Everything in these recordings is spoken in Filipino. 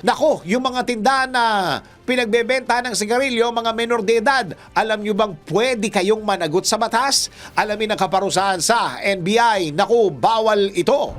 Nako, yung mga tindahan na pinagbebenta ng sigarilyo, mga menor de edad, alam nyo bang pwede kayong managot sa batas? Alamin ang kaparusahan sa NBI. Naku, bawal ito.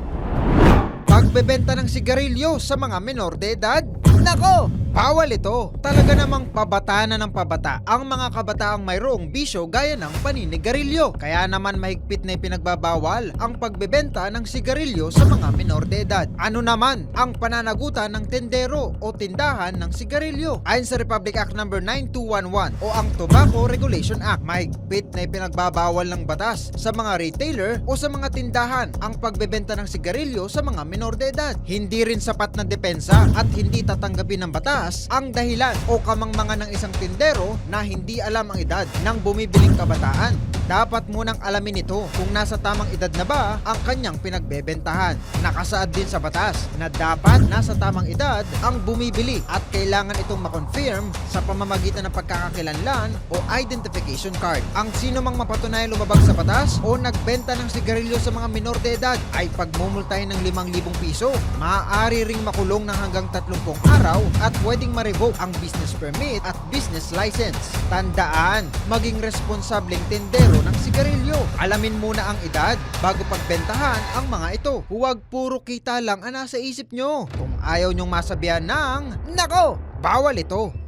Pagbebenta ng sigarilyo sa mga menor de edad? Nako! Bawal ito. Talaga namang pabata na ng pabata ang mga kabataang mayroong bisyo gaya ng paninigarilyo. Kaya naman mahigpit na ipinagbabawal ang pagbebenta ng sigarilyo sa mga menor de edad. Ano naman ang pananagutan ng tendero o tindahan ng sigarilyo? Ayon sa Republic Act No. 9211 o ang Tobacco Regulation Act, mahigpit na ipinagbabawal ng batas sa mga retailer o sa mga tindahan ang pagbebenta ng sigarilyo sa mga menor de edad. Hindi rin sapat na depensa at hindi tatanggapin ng batas ang dahilan o kamangmangan ng isang tindero na hindi alam ang edad ng bumibiling kabataan. Dapat munang alamin ito kung nasa tamang edad na ba ang kanyang pinagbebentahan. Nakasaad din sa batas na dapat nasa tamang edad ang bumibili at kailangan itong makonfirm sa pamamagitan ng pagkakakilanlan o identification card. Ang sino mang mapatunayang lumabag sa batas o nagbenta ng sigarilyo sa mga minor de edad ay pagmumultahin ng 5,000 piso. Maaari ring makulong ng hanggang 30 araw at pwedeng ma-revoke ang business permit at business license. Tandaan, maging responsableng tendero ng sigarilyo. Alamin muna ang edad bago pagbentahan ang mga ito. Huwag puro kita lang ang nasa isip nyo. Kung ayaw nyong masabihan ng, Nako! Bawal ito.